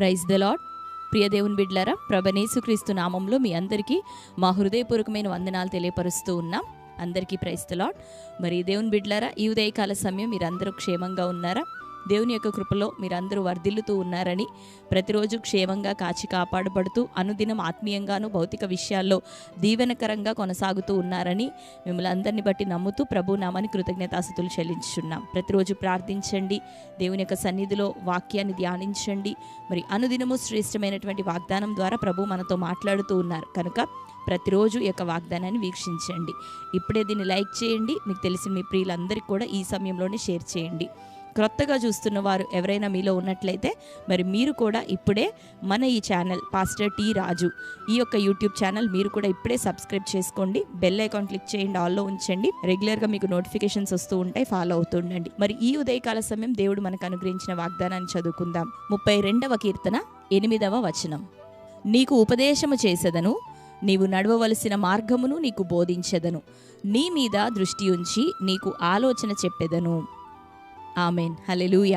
Praise the lord ప్రియ దేవుని బిడ్లరా ప్రభనేసుక్రీస్తు నామంలో మీ అందరికీ మా హృదయపూర్వకమైన వందనాలు తెలియపరుస్తూ ఉన్నాం. అందరికీ ప్రైజ్ ద లాడ్ మరి దేవుని బిడ్లరా ఈ ఉదయకాల సమయం మీరందరూ క్షేమంగా ఉన్నారా? దేవుని యొక్క కృపలో మీరందరూ వర్ధిల్లుతూ ఉన్నారని ప్రతిరోజు క్షేమంగా కాచి కాపాడబడుతూ అనుదినం ఆత్మీయంగాను భౌతిక విషయాల్లో దీవెనకరంగా కొనసాగుతూ ఉన్నారని మిమ్మల్ని అందరిని బట్టి నమ్ముతూ ప్రభు నామని కృతజ్ఞతాస్థుతులు చెల్లించున్నాం ప్రతిరోజు ప్రార్థించండి. దేవుని యొక్క సన్నిధిలో వాక్యాన్ని ధ్యానించండి. మరి అనుదినము శ్రేష్టమైనటువంటి వాగ్దానం ద్వారా ప్రభు మనతో మాట్లాడుతూ ఉన్నారు. కనుక ప్రతిరోజు ఈ యొక్క వాగ్దానాన్ని వీక్షించండి. ఇప్పుడే దీన్ని లైక్ చేయండి. మీకు తెలిసిన మీ ప్రియులందరికీ కూడా ఈ సమయంలోనే షేర్ చేయండి. క్రొత్తగా చూస్తున్న వారు ఎవరైనా మీలో ఉన్నట్లయితే మరి మీరు కూడా ఇప్పుడే మన ఈ ఛానల్ పాస్టర్ టి రాజు ఈ యొక్క యూట్యూబ్ ఛానల్ మీరు కూడా ఇప్పుడే సబ్స్క్రైబ్ చేసుకోండి. బెల్ ఐకాన్ క్లిక్ చేయండి. ఆల్లో ఉంచండి. రెగ్యులర్గా మీకు నోటిఫికేషన్స్ వస్తూ ఉంటాయి. ఫాలో అవుతుండండి మరి ఈ ఉదయకాల సమయం దేవుడు మనకు అనుగ్రహించిన వాగ్దానాన్ని చదువుకుందాం. ముప్పై రెండవ కీర్తన ఎనిమిదవ వచనం. నీకు ఉపదేశము చేసేదను నీవు నడవవలసిన మార్గమును నీకు బోధించెదను. నీ మీద దృష్టి ఉంచి నీకు ఆలోచన చెప్పెదను. ఆమెన్. హలెలూయ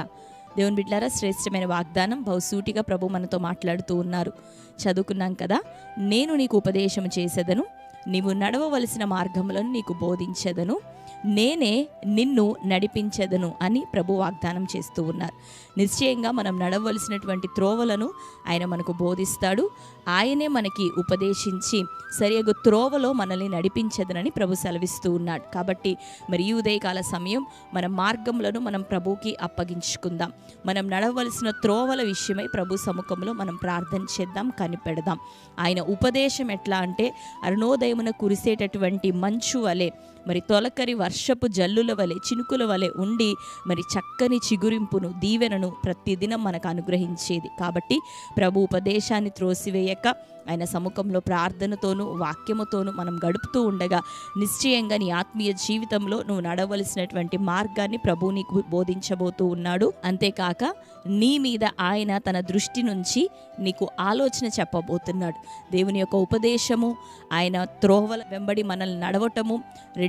దేవుని బిడ్డారా శ్రేష్టమైన వాగ్దానం బహుసూటిగా ప్రభు మనతో మాట్లాడుతూ ఉన్నారు. చదువుకున్నాం కదా నేను నీకు ఉపదేశం చేసేదను నీవు నడవవలసిన మార్గములను నీకు బోధించెదను. నేనే నిన్ను నడిపించదను అని ప్రభు వాగ్దానం చేస్తూ ఉన్నారు. నిశ్చయంగా మనం నడవలసినటువంటి త్రోవలను ఆయన మనకు బోధిస్తాడు. ఆయనే మనకి ఉపదేశించి సరియగు త్రోవలో మనల్ని నడిపించదనని ప్రభు సెలవిస్తూ ఉన్నాడు. కాబట్టి మరి ఈ ఉదయకాల సమయం మన మార్గములను మనం ప్రభుకి అప్పగించుకుందాం. మనం నడవలసిన త్రోవల విషయమై ప్రభు సముఖంలో మనం ప్రార్థన చేద్దాం కనిపెడదాం. ఆయన ఉపదేశం ఎట్లా అంటే అరుణోదయమున కురిసేటటువంటి మంచు వలె మరి తొలకరి వర్షపు జల్లుల వలె చినుకుల వలె ఉండి మరి చక్కని చిగురింపును దీవెనను ప్రతిదినం మనకు అనుగ్రహించేది. కాబట్టి ప్రభు ఉపదేశాన్ని త్రోసివేయక ఆయన సముఖంలో ప్రార్థనతోనూ వాక్యముతోనూ మనం గడుపుతూ ఉండగా నిశ్చయంగా నీ ఆత్మీయ జీవితంలో నువ్వు నడవలసినటువంటి మార్గాన్ని ప్రభు నీకు బోధించబోతూ ఉన్నాడు. అంతేకాక నీ మీద ఆయన తన దృష్టి నుంచి నీకు ఆలోచన చెప్పబోతున్నాడు. దేవుని యొక్క ఉపదేశము ఆయన త్రోవల వెంబడి మనల్ని నడవటము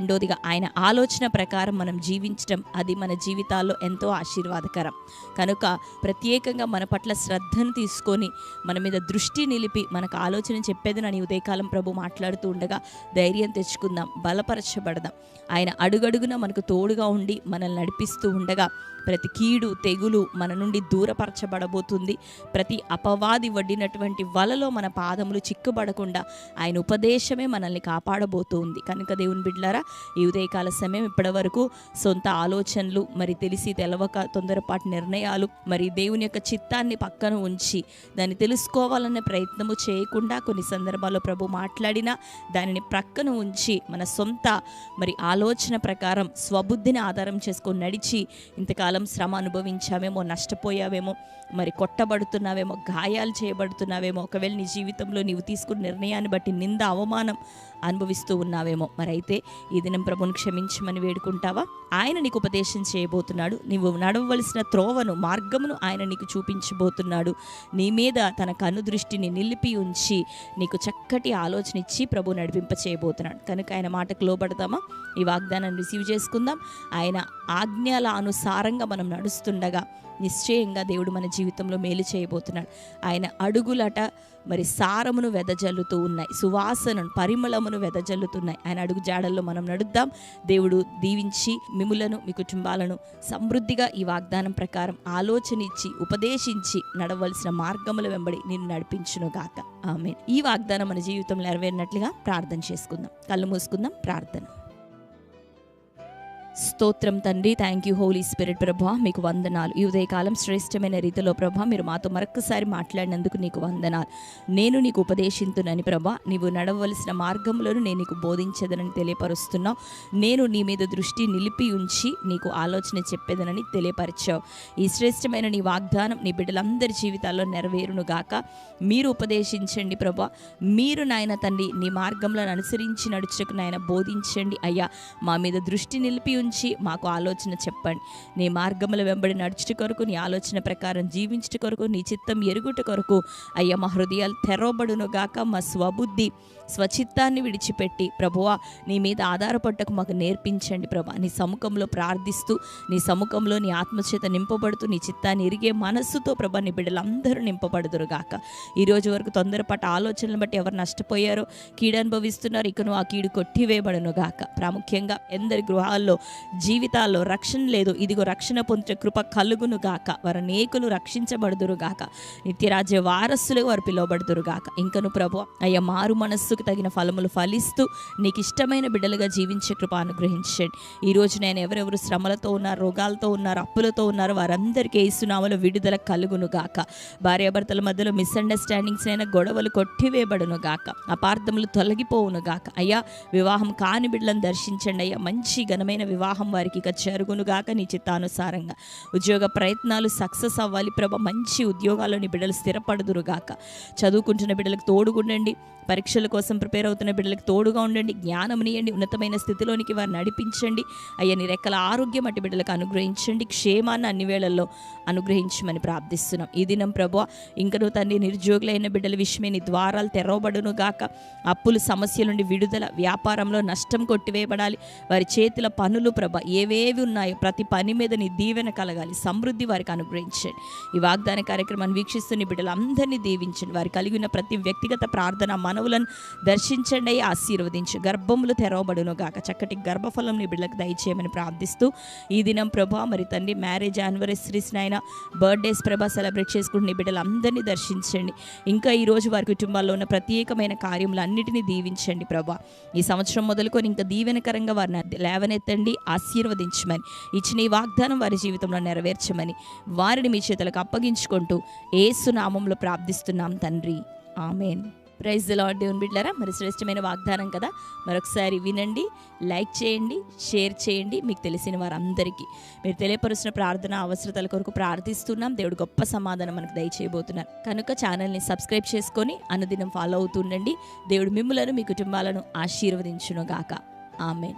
రెండోదిగా ఆయన ఆలోచన ప్రకారం మనం జీవించడం అది మన జీవితాల్లో ఎంతో ఆశీర్వాదకరం. కనుక ప్రత్యేకంగా మన పట్ల శ్రద్ధను తీసుకొని మన మీద దృష్టి నిలిపి మనకు ఆలోచన చెప్పేది నని ఉదయకాలం ప్రభు మాట్లాడుతూ ఉండగా ధైర్యం తెచ్చుకుందాం బలపరచబడదాం. ఆయన అడుగడుగున మనకు తోడుగా ఉండి మనల్ని నడిపిస్తూ ఉండగా ప్రతి కీడు తెగులు మన నుండి దూరపరచబడబోతుంది. ప్రతి అపవాది వడ్డినటువంటి వలలో మన పాదములు చిక్కుబడకుండా ఆయన ఉపదేశమే మనల్ని కాపాడబోతుంది. కనుక దేవుని బిడ్లారా ఈ ఉదయకాల సమయం ఇప్పటి వరకు సొంత ఆలోచనలు మరి తెలిసి తెలవక తొందరపాటు నిర్ణయాలు మరి దేవుని యొక్క చిత్తాన్ని పక్కన ఉంచి దాన్ని తెలుసుకోవాలనే ప్రయత్నము చేయకుండా కొన్ని సందర్భాల్లో ప్రభు మాట్లాడినా దానిని ప్రక్కన ఉంచి మన సొంత మరి ఆలోచన ప్రకారం స్వబుద్ధిని ఆధారం చేసుకొని నడిచి ఇంతకాలం శ్రమ అనుభవించావేమో నష్టపోయావేమో మరి కొట్టబడుతున్నావేమో గాయాలు చేయబడుతున్నావేమో ఒకవేళ నీ జీవితంలో నీవు తీసుకున్న నిర్ణయాన్ని బట్టి నింద అవమానం అనుభవిస్తూ ఉన్నావేమో. మరైతే ఈ దినం ప్రభుని క్షమించమని వేడుకుంటావా? ఆయన నీకు ఉపదేశం చేయబోతున్నాడు. నీవు నడవవలసిన త్రోవను మార్గమును ఆయన నీకు చూపించబోతున్నాడు. నీ మీద తన కను దృష్టిని నిలిపి ఉంచి నీకు చక్కటి ఆలోచన ఇచ్చి ప్రభు నడిపింప చేయబోతున్నాడు. కనుక ఆయన మాటకు లోబడతామా ఈ వాగ్దానాన్ని రిసీవ్ చేసుకుందాం. ఆయన ఆజ్ఞల అనుసారంగా మనం నడుస్తుండగా నిశ్చయంగా దేవుడు మన జీవితంలో మేలు చేయబోతున్నాడు. ఆయన అడుగులట మరి సారమును వెదజల్లుతూ ఉన్నాయి. సువాసనను పరిమళమును వెదజల్లుతున్నాయి ఆయన అడుగు జాడల్లో మనం నడుద్దాం. దేవుడు దీవించి మిములను మీ కుటుంబాలను సమృద్ధిగా ఈ వాగ్దానం ప్రకారం ఆలోచన ఇచ్చి ఉపదేశించి నడవలసిన మార్గముల వెంబడి నిన్ను నడిపించును గాక. ఆమె ఈ వాగ్దానం మన జీవితంలో నెరవేరినట్లుగా ప్రార్థన చేసుకుందాం. కళ్ళు మూసుకుందాం. ప్రార్థన. స్తోత్రం తండ్రి. థ్యాంక్ యూ హోలీ స్పిరిట్ ప్రభా. మీకు వందనాలు. ఈ ఉదయకాలం శ్రేష్టమైన రీతిలో ప్రభా మీరు మాతో మరొకసారి మాట్లాడినందుకు నీకు వందనాలు. నేను నీకు ఉపదేశింతునని ప్రభా నీవు నడవలసిన మార్గములను నేను నీకు బోధించదనని తెలియపరుస్తున్నావు. నేను నీ మీద దృష్టి నిలిపి ఉంచి నీకు ఆలోచన చెప్పేదనని తెలియపరిచావు. ఈ శ్రేష్టమైన నీ వాగ్దానం నీ బిడ్డలందరి జీవితాల్లో నెరవేరును గాక. మీరు ఉపదేశించండి ప్రభా. మీరు నాయన తండ్రి నీ మార్గంలో అనుసరించి నడుచుకు నాయన బోధించండి అయ్యా. మా మీద దృష్టి నిలిపి గురించి మాకు ఆలోచన చెప్పండి. నీ మార్గముల వెంబడి నడుచుట కొరకు నీ ఆలోచన ప్రకారం జీవించుట కొరకు నీ చిత్తం ఎరుగుట కొరకు అయ్యా మా హృదయాలు తెరవబడును గాక మా స్వబుద్ధి స్వచిత్తాన్ని విడిచిపెట్టి ప్రభువా నీ మీద ఆధారపడ్డకు మాకు నేర్పించండి ప్రభా. నీ సముఖంలో ప్రార్థిస్తూ నీ సముఖంలో నీ ఆత్మచేత నింపబడుతూ నీ చిత్తాన్ని ఎరిగే మనస్సుతో ప్రభా నీ బిడ్డలందరూ నింపబడుదురు గాక. ఈ రోజు వరకు తొందరపాటు ఆలోచనలు బట్టి ఎవరు నష్టపోయారో కీడు అనుభవిస్తున్నారు ఇకను ఆ కీడు కొట్టివేయబడును గాక. ప్రాముఖ్యంగా ఎందరి గృహాల్లో జీవితాల్లో రక్షణ లేదు. ఇదిగో రక్షణ పొందే కృప కలుగును గాక. వారు అనేకులు రక్షించబడుదురు గాక. నిత్యరాజ్య వారసులుగా వారు పిలువబడుదురు గాక. ఇంకను ప్రభు అయ్యా మారు మనస్సుకు తగిన ఫలములు ఫలిస్తూ నీకు ఇష్టమైన బిడ్డలుగా జీవించే కృప అనుగ్రహించండి. ఈ రోజు నేను ఎవరెవరు శ్రమలతో ఉన్నారు రోగాలతో ఉన్నారు అప్పులతో ఉన్నారు వారందరికీ ఏసునామలో విడుదల కలుగును గాక. భార్యాభర్తల మధ్యలో మిస్అండర్స్టాండింగ్స్ అయినా గొడవలు కొట్టివేయబడును గాక. అపార్థములు తొలగిపోవును గాక. అయ్యా వివాహం కాని బిడ్డలను దర్శించండి. అయ్యా మంచి ఘనమైన వివాహం వివాహం వారికి ఇక జరుగును గాక నీ చిత్తానుసారంగా. ఉద్యోగ ప్రయత్నాలు సక్సెస్ అవ్వాలి ప్రభ. మంచి ఉద్యోగాల్లో నీ బిడ్డలు స్థిరపడుదురుగాక. చదువుకుంటున్న బిడ్డలకు తోడుగుండండి పరీక్షల కోసం ప్రిపేర్ అవుతున్న బిడ్డలకు తోడుగా ఉండండి. జ్ఞానమునియండి ఉన్నతమైన స్థితిలోనికి వారిని నడిపించండి. అయ్యా నీ రెక్కల ఆరోగ్యం అటు బిడ్డలకు అనుగ్రహించండి. క్షేమాన్ని అన్ని వేళల్లో అనుగ్రహించమని ప్రార్థిస్తున్నాం. ఈ దినం ప్రభు ఇంకనూ తండ్రి నిరుద్యోగులైన బిడ్డల విషయమే నీ ద్వారాలు తెరవబడును గాక అప్పులు సమస్యల నుండి విడుదల వ్యాపారంలో నష్టం కొట్టివేయబడాలి. వారి చేతుల పనులు ప్రభ ఏవేవి ఉన్నాయో ప్రతి పని మీద నీ దీవెన కలగాలి. సమృద్ధి వారికి అనుగ్రహించండి. ఈ వాగ్దాన కార్యక్రమాన్ని వీక్షిస్తున్న బిడ్డలందరినీ దీవించండి. వారి కలిగి ఉన్న ప్రతి వ్యక్తిగత ప్రార్థన మనవులను దర్శించండి ఆశీర్వదించు. గర్భములు తెరవబడును గాక. చక్కటి గర్భఫలం నీ బిడ్డలకు దయచేయమని ప్రార్థిస్తూ ఈ దినం ప్రభా మరి తండ్రి మ్యారేజ్ యానివర్సరీస్ నాయన బర్త్డేస్ ప్రభా సెలబ్రేట్ చేసుకుంటున్న బిడ్డలందరినీ దర్శించండి. ఇంకా ఈరోజు వారి కుటుంబాల్లో ఉన్న ప్రత్యేకమైన కార్యములు అన్నిటినీ దీవించండి ప్రభా. ఈ సంవత్సరం మొదలుకొని ఇంకా దీవెనకరంగా వారిని లేవనెత్తండి. ఆశీర్వదించమని. ఇచ్చిన ఈ వాగ్దానం వారి జీవితంలో నెరవేర్చమని వారిని మీ చేతులకు అప్పగించుకుంటూ ఏసునామంలో ప్రార్థిస్తున్నాం తండ్రి. ఆమెన్. ప్రైజ్ లాడ్ దేవుని బిడ్డారా మరి శ్రేష్టమైన వాగ్దానం కదా. మరొకసారి వినండి లైక్ చేయండి షేర్ చేయండి. మీకు తెలిసిన వారందరికీ మీరు తెలియపరుచిన ప్రార్థన అవసరతల కొరకు ప్రార్థిస్తున్నాం. దేవుడు గొప్ప సమాధానం మనకు దయచేయబోతున్నారు. కనుక ఛానల్ని సబ్స్క్రైబ్ చేసుకొని అనుదినం ఫాలో అవుతుండండి. దేవుడు మిమ్మలను మీ కుటుంబాలను ఆశీర్వదించును గాక ఆమెన్.